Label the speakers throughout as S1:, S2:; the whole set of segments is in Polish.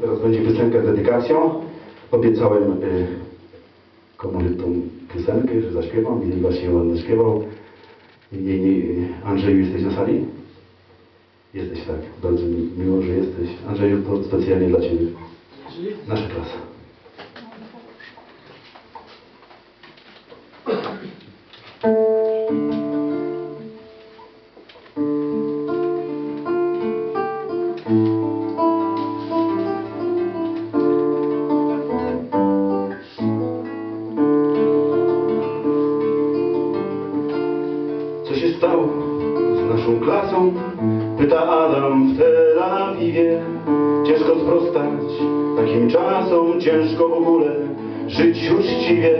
S1: teraz będzie piosenka z dedykacją. Obiecałem y, komuś tą piosenkę, że zaśpiewam i właśnie ładnie śpiewał. I, i, Andrzeju, jesteś na sali? Jesteś, tak. Bardzo mi miło, że jesteś. Andrzeju, to specjalnie dla Ciebie. Nasza klasa. Naszą klasą? Pyta Adam w Tel Awiwie. Ciężko sprostać takim czasom, ciężko w ogóle żyć uczciwie.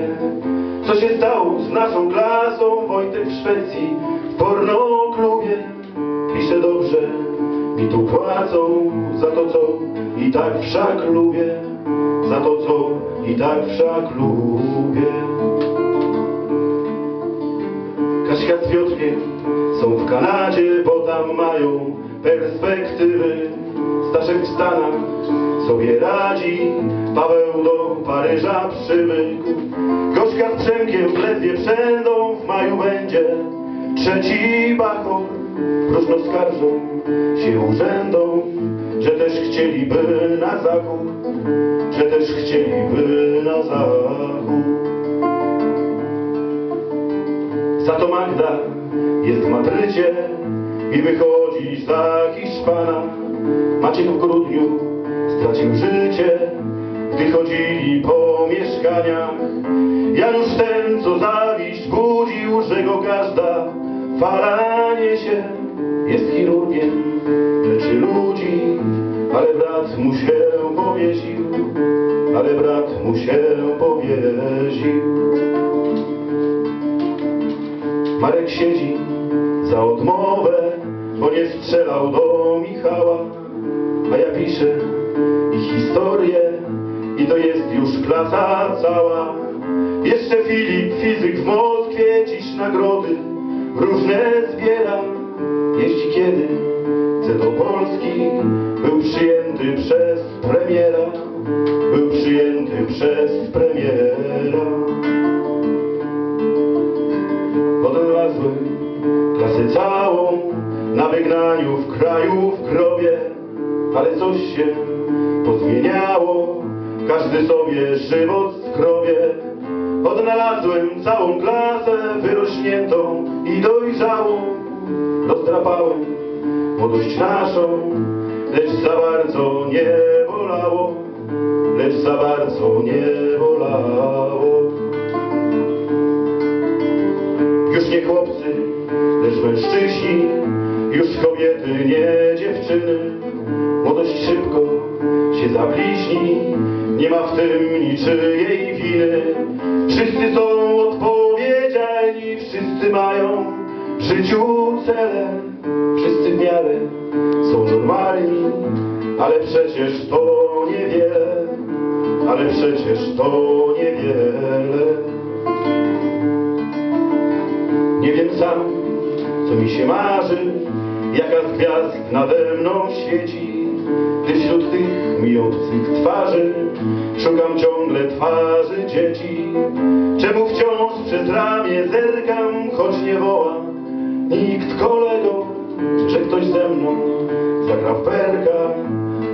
S1: Co się stało z naszą klasą? Wojtek w Szwecji w pornoklubie. Pisze dobrze, mi tu płacą za to, co i tak wszak lubię. Za to, co i tak wszak lubię. Kaśka z Piotrkiem są w Kanadzie, bo tam mają perspektywy. Staszek w Stanach sobie radzi, Paweł do Paryża przymykł. Gorzka z Przemkiem Ledwie przędą, w maju będzie trzeci bachor. Próżno skarżą się urzędom, że też chcieliby na zachód, że też chcieliby na zachód. Za to Magda jest w Madrycie i wychodzi za Hiszpana. Maciek w grudniu stracił życie, gdy chodzili po mieszkaniach. Janusz ten, co zawiść budził, że go każda fala niesie. Jest chirurgiem, leczy ludzi, ale brat mu się powiesił, ale brat mu się powiesił. Marek siedzi za odmowę, bo nie strzelał do Michała, a ja piszę ich historię i to jest już klasa cała. Jeszcze Filip, fizyk w Moskwie, dziś nagrody różne zbiera. Jeśli kiedy chce do Polski, był przyjęty przez premiera, był przyjęty przez premiera. Ale coś się pozmieniało, każdy sobie żywot skrobie. Odnalazłem całą klasę wyrośniętą i dojrzałą, rozdrapałem młodość naszą, lecz za bardzo nie bolało, lecz za bardzo nie bolało. Już nie chłopcy, lecz mężczyźni, już kobiety, nie dziewczyny. Się zabliźni, nie ma w tym niczyjej winy. Wszyscy są odpowiedzialni, wszyscy mają w życiu cele. Wszyscy w miarę są normalni, ale przecież to niewiele, ale przecież to niewiele. Nie wiem sam, co mi się marzy, jaka z gwiazd nade mną świeci. Gdy wśród tych mi obcych twarzy szukam ciągle twarzy dzieci. Czemu wciąż przez ramię zerkam, choć nie woła nikt kolego, że ktoś ze mną zagra w perka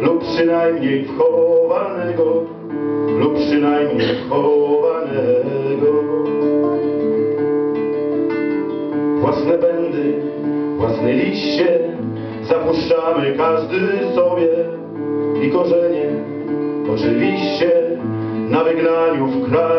S1: lub przynajmniej w chowanego, lub przynajmniej w. Zapuszczamy każdy sobie I korzenie. Oczywiście Na wygnaniu w kraju